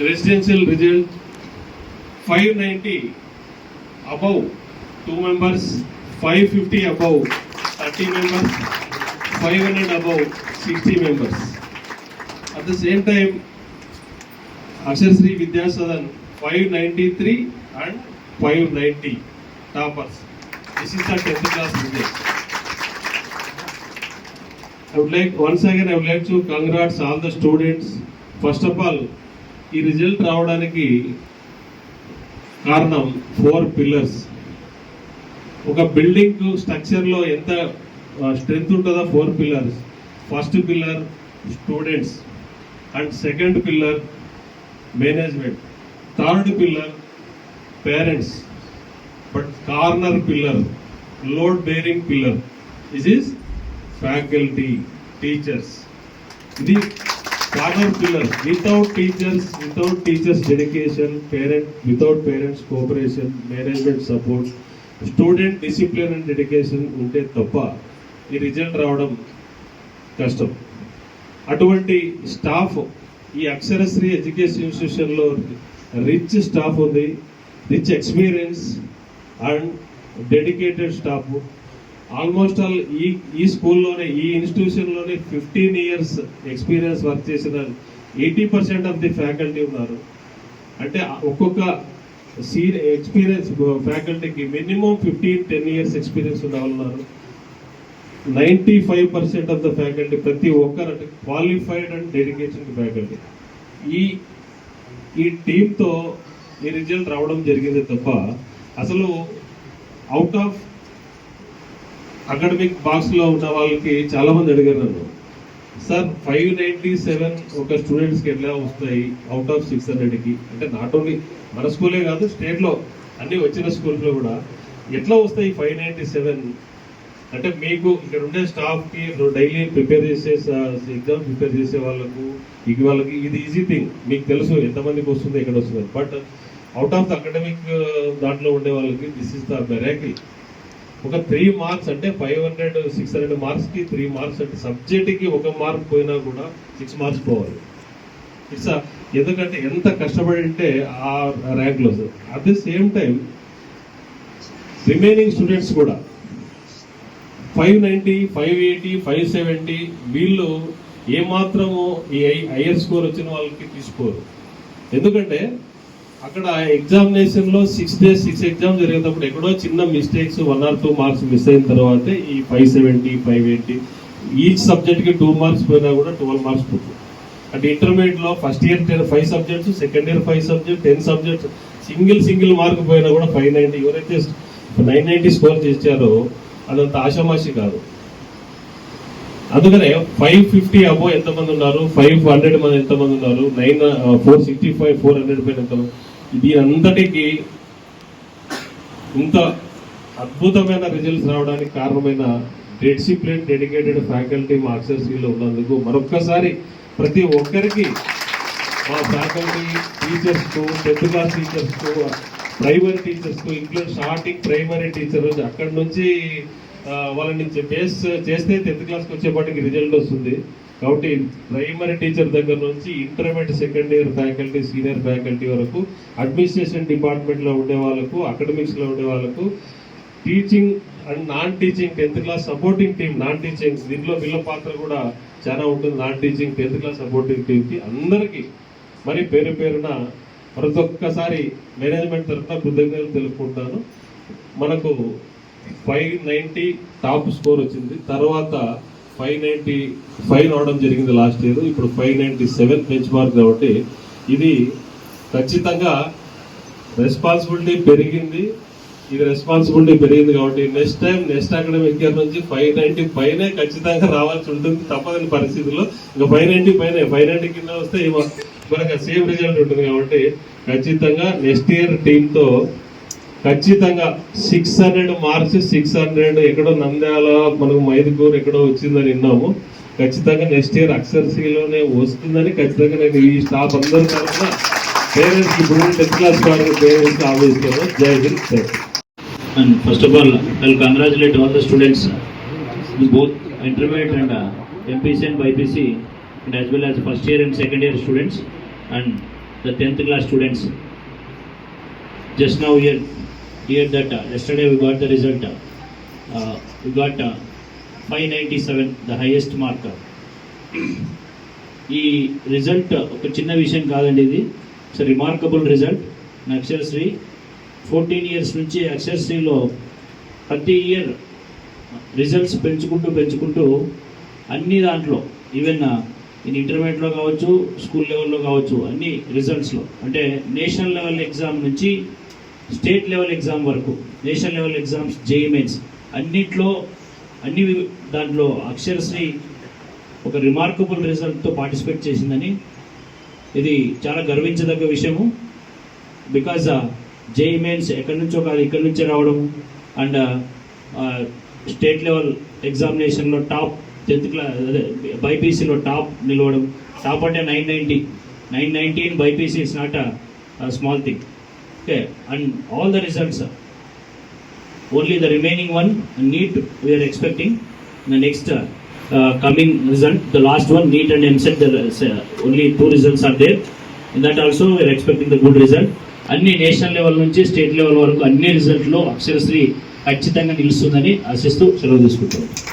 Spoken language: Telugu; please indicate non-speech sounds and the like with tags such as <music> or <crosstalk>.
residential result 590 above 2 members, 550 above 30 members, 500 above 60 members. At the same time, Akshar Sri Vidya Sadan 593 and 590 toppers. This is the 10th class result. I would like, once again, I would like to congrats all the students. First of all ఈ రిజల్ట్ రావడానికి కారణం ఫోర్ పిల్లర్స్ ఒక బిల్డింగ్ స్ట్రక్చర్లో ఎంత స్ట్రెంగ్త్ ఉంటుందో four pillars first pillar students and second pillar management third pillar parents but corner pillar load bearing pillar this is faculty teachers ఇది corner pillar without teachers without teachers dedication parent without parents cooperation management support student discipline and dedication ఉంటే తప్ప ఈ రిజల్ట్ రావడం కష్టం. అటువంటి స్టాఫ్ ఈ అక్షరశ్రీ ఎడ్యుకేషన్ ఇన్స్టిట్యూషన్లో రిచ్ స్టాఫ్ ఉంది rich experience and dedicated staff almost all ఈ ఈ స్కూల్లోనే ఈ ఇన్స్టిట్యూషన్లోనే ఫిఫ్టీన్ ఇయర్స్ ఎక్స్పీరియన్స్ వర్క్ చేసిన eighty percent of the faculty ఉన్నారు. అంటే ఒక్కొక్క సీన్ experience ఫ్యాకల్టీకి minimum fifteen ten years experience ఉన్న వాళ్ళు ఉన్నారు ninety five percent of the faculty ప్రతి ఒక్కరు అంటే క్వాలిఫైడ్ అండ్ డెడికేషన్ ఫ్యాకల్టీ. ఈ ఈ టీంతో ఈ రిజల్ట్ రావడం జరిగింది తప్ప అసలు అవుట్ ఆఫ్ అకాడమిక్ బాక్స్లో ఉన్న వాళ్ళకి చాలామంది అడిగారు నన్ను సార్ ఫైవ్ నైంటీ సెవెన్ ఒక స్టూడెంట్స్కి ఎలా వస్తాయి? అవుట్ ఆఫ్ సిక్స్ హండ్రెడ్కి? అంటే నాట్ ఓన్లీ మన స్కూలే కాదు స్టేట్లో అన్ని వచ్చిన స్కూల్స్లో కూడా. ఎట్లా వస్తాయి ఫైవ్ నైంటీ సెవెన్? అంటే మీకు ఇక్కడ ఉండే స్టాఫ్కి డైలీ ప్రిపేర్ చేసే ఎగ్జామ్ ప్రిపేర్ చేసే వాళ్ళకు ఇక వాళ్ళకి ఇది ఈజీ థింగ్. మీకు తెలుసు ఎంతమందికి వస్తుంది ఎక్కడ వస్తుంది. But out of the academic దాంట్లో ఉండే వాళ్ళకి దిస్ ఇస్ ద మెరాకిల్. ఒక త్రీ మార్క్స్ అంటే ఫైవ్ హండ్రెడ్ సిక్స్ హండ్రెడ్ మార్క్స్కి త్రీ మార్క్స్ అంటే సబ్జెక్ట్కి ఒక మార్క్ పోయినా కూడా సిక్స్ మార్క్స్ పోవాలి. ఇట్స్ ఎందుకంటే ఎంత కష్టపడి ఉంటే ఆ ర్యాంక్లో at the same time remaining students కూడా five ninety five eighty five seventy వీళ్ళు ఏమాత్రము ఈ హైయర్ స్కోర్ వచ్చిన వాళ్ళకి తీసుకోరు. ఎందుకంటే అక్కడ ఎగ్జామినేషన్లో సిక్స్ డేస్ సిక్స్ ఎగ్జామ్ జరిగేటప్పుడు ఎక్కడో చిన్న mistakes one or two marks miss అయిన తర్వాత ఈ five seventy five eighty each సబ్జెక్ట్కి టూ మార్క్స్ పోయినా కూడా ట్వెల్వ్ మార్క్స్ పోతుంది. అంటే ఇంటర్మీడియట్లో first year ten five subjects second year five subject ten subjects single single mark పోయినా కూడా ఫైవ్ నైన్టీ ఎవరైతే నైన్ నైన్టీ స్కోర్ చేశారో అదంత ఆషామాషి కాదు. అందుకనే ఫైవ్ ఫిఫ్టీ అబో ఎంతమంది ఉన్నారు? ఫైవ్ హండ్రెడ్ మంది ఎంతమంది ఉన్నారు? Nine four sixty five four hundred పైన ఎంతమంది? దీని అంతటికి ఇంత అద్భుతమైన రిజల్ట్స్ రావడానికి కారణమైన డిసిప్లిన్ డెడికేటెడ్ ఫ్యాకల్టీ మా అక్షరశ్రీలో ఉన్నందుకు మరొక్కసారి ప్రతి ఒక్కరికి మా ఫ్యాకల్టీ టీచర్స్కు టెన్త్ క్లాస్ టీచర్స్కు ప్రైమరీ టీచర్స్కు ఇంక్లూడ్ స్టార్టింగ్ ప్రైమరీ టీచర్ అక్కడి నుంచి వాళ్ళ నుంచి బేస్ చేస్తే టెన్త్ క్లాస్కి వచ్చేపాటికి రిజల్ట్ వస్తుంది. కాబట్టి ప్రైమరీ టీచర్ దగ్గర నుంచి intermediate second year faculty senior faculty వరకు అడ్మినిస్ట్రేషన్ డిపార్ట్మెంట్లో ఉండే వాళ్ళకు అకాడమిక్స్లో ఉండే వాళ్ళకు teaching and non teaching tenth class supporting team non teaching దీంట్లో వీళ్ళ పాత్ర కూడా చాలా ఉంటుంది. Non teaching tenth class supporting టీమ్కి అందరికీ మరి పేరు పేరున ప్రతి ఒక్కసారి మేనేజ్మెంట్ తరఫున కృతజ్ఞతలు తెలుపుకుంటాను. మనకు ఫైవ్ నైంటీ టాప్ స్కోర్ వచ్చింది. తర్వాత ఫైవ్ నైంటీ ఫైవ్ రావడం జరిగింది లాస్ట్ ఇయర్. ఇప్పుడు five ninety seven bench mark కాబట్టి ఇది ఖచ్చితంగా రెస్పాన్సిబిలిటీ పెరిగింది. ఇది రెస్పాన్సిబిలిటీ పెరిగింది కాబట్టి next time next academic year నుంచి ఫైవ్ నైన్టీ పైనే ఖచ్చితంగా రావాల్సి ఉంటుంది. తప్పదని పరిస్థితుల్లో ఇంకా ఫైవ్ నైన్టీ పైనే ఫైవ్ నైన్టీ కింద వస్తే మనకు సేమ్ రిజల్ట్ ఉంటుంది కాబట్టి ఖచ్చితంగా నెక్స్ట్ ఇయర్ టీంతో ఖచ్చితంగా సిక్స్ హండ్రెడ్ మార్చి సిక్స్ హండ్రెడ్ ఎక్కడో నంద్యాల మనకు మైదుకూరు ఎక్కడో వచ్చిందని విన్నాము. ఖచ్చితంగా నెక్స్ట్ ఇయర్ అక్షర్సీలోనే వస్తుందని ఖచ్చితంగా నేను ఈ స్టాఫ్ అందరూ కూడా పేరెంట్స్ ఇప్పుడు టెన్త్ క్లాస్ వాళ్ళకి పేరెంట్స్ ఆలోచిస్తాను Jai Hind Jai and first of all I congratulate all the students both intermediate and MPC and BiPC and as well as first year and second year students and the tenth class students just now year hear that uh, yesterday we got the result. Uh, we got uh, 597, the highest mark. <clears throat> ఈ రిజల్ట్ uh, ఒక చిన్న విషయం కాదండి ఇది it's remarkable result Aksharasri fourteen years నుంచి అక్షరశ్రీలో ప్రతి ఇయర్ రిజల్ట్స్ uh, పెంచుకుంటూ పెంచుకుంటూ అన్ని దాంట్లో ఈవెన్ ఇన్ ఇంటర్మీడియట్లో కావచ్చు స్కూల్ లెవెల్లో కావచ్చు అన్ని రిజల్ట్స్లో అంటే నేషనల్ లెవెల్ ఎగ్జామ్ నుంచి స్టేట్ లెవెల్ ఎగ్జామ్ వరకు national level exams JEE Mains అన్నిట్లో అన్ని దాంట్లో అక్షరశ్రీ ఒక రిమార్కబుల్ రిజల్ట్తో పార్టిసిపేట్ చేసిందని ఇది చాలా గర్వించదగ్గ విషయము. బికాజ్ uh, జేఈ మెయిన్స్ ఎక్కడి నుంచో కాదు ఇక్కడి నుంచే రావడం అండ్ uh, స్టేట్ లెవెల్ ఎగ్జామినేషన్లో టాప్ టెన్త్ క్లాస్ అదే బైపీసీలో టాప్ నిలవడం. టాప్ అంటే nine ninety nine ninety in BiPC is not a small thing okay and all the results only the remaining one NEET we are expecting the next uh, uh, coming result the last one NEET and MSET the uh, only two results are there in that also we are expecting the good result అన్ని నేషనల్ లెవెల్ నుంచి స్టేట్ లెవెల్ వరకు అన్ని రిజల్ట్లో అక్షరశ్రీ ఖచ్చితంగా నిలుస్తుందని ఆశిస్తూ సెలవు తీసుకుంటాం